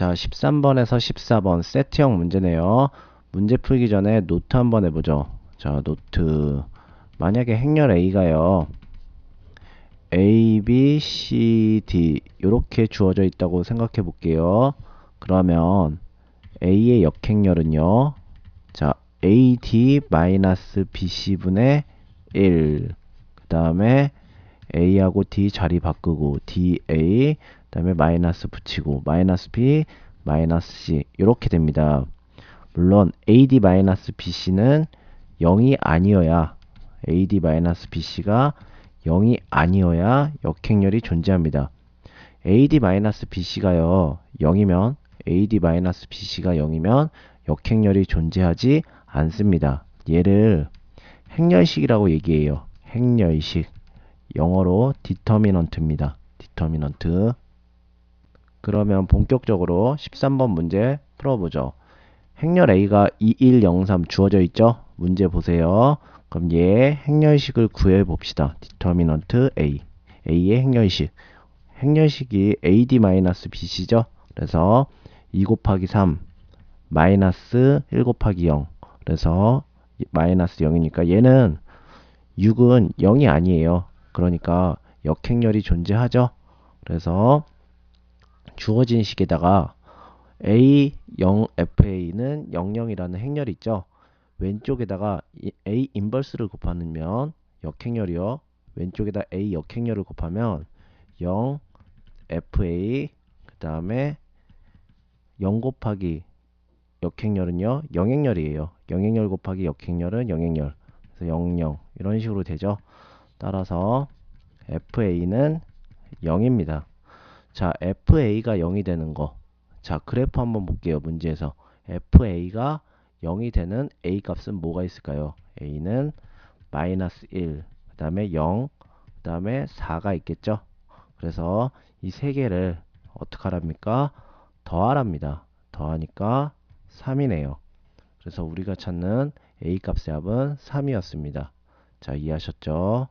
자, 13번에서 14번 세트형 문제네요. 문제 풀기 전에 노트 한번 해보죠. 자, 노트. 만약에 행렬 A가요. A, B, C, D 이렇게 주어져 있다고 생각해 볼게요. 그러면 A의 역행렬은요. 자, AD-BC분의 1. 그 다음에 A하고 D 자리 바꾸고 DA 그 다음에 마이너스 붙이고 마이너스 B 마이너스 C 이렇게 됩니다. 물론 AD 마이너스 BC는 0이 아니어야 AD 마이너스 BC가 0이 아니어야 역행렬이 존재합니다. AD 마이너스 BC가요 0이면 AD 마이너스 BC가 0이면 역행렬이 존재하지 않습니다. 얘를 행렬식이라고 얘기해요. 행렬식. 영어로 디터미넌트입니다. 디터미넌트. 그러면 본격적으로 13번 문제 풀어보죠. 행렬 A가 2103 주어져 있죠? 문제 보세요. 그럼 얘 행렬식을 구해 봅시다. 디터미넌트 A. A의 행렬식. 행렬식이 AD-BC죠? 그래서 2 곱하기 3 마이너스 1 곱하기 0 그래서 마이너스 0이니까 얘는 6은 0이 아니에요. 그러니까 역행렬이 존재하죠. 그래서 주어진 식에다가 A0FA는 00이라는 행렬이 있죠. 왼쪽에다가 A 인버스를 곱하면 역행렬이요. 왼쪽에다 A 역행렬을 곱하면 0 FA 그 다음에 0 곱하기 역행렬은요. 영행렬이에요. 영행렬 곱하기 역행렬은 영행렬. 그래서 00 이런 식으로 되죠. 따라서 FA는 0입니다. 자, FA가 0이 되는 거. 자, 그래프 한번 볼게요. 문제에서. FA가 0이 되는 A 값은 뭐가 있을까요? A는 마이너스 1, 그 다음에 0, 그 다음에 4가 있겠죠? 그래서 이 세 개를 어떻게 하랍니까? 더하랍니다. 더하니까 3이네요. 그래서 우리가 찾는 A 값의 합은 3이었습니다. 자, 이해하셨죠?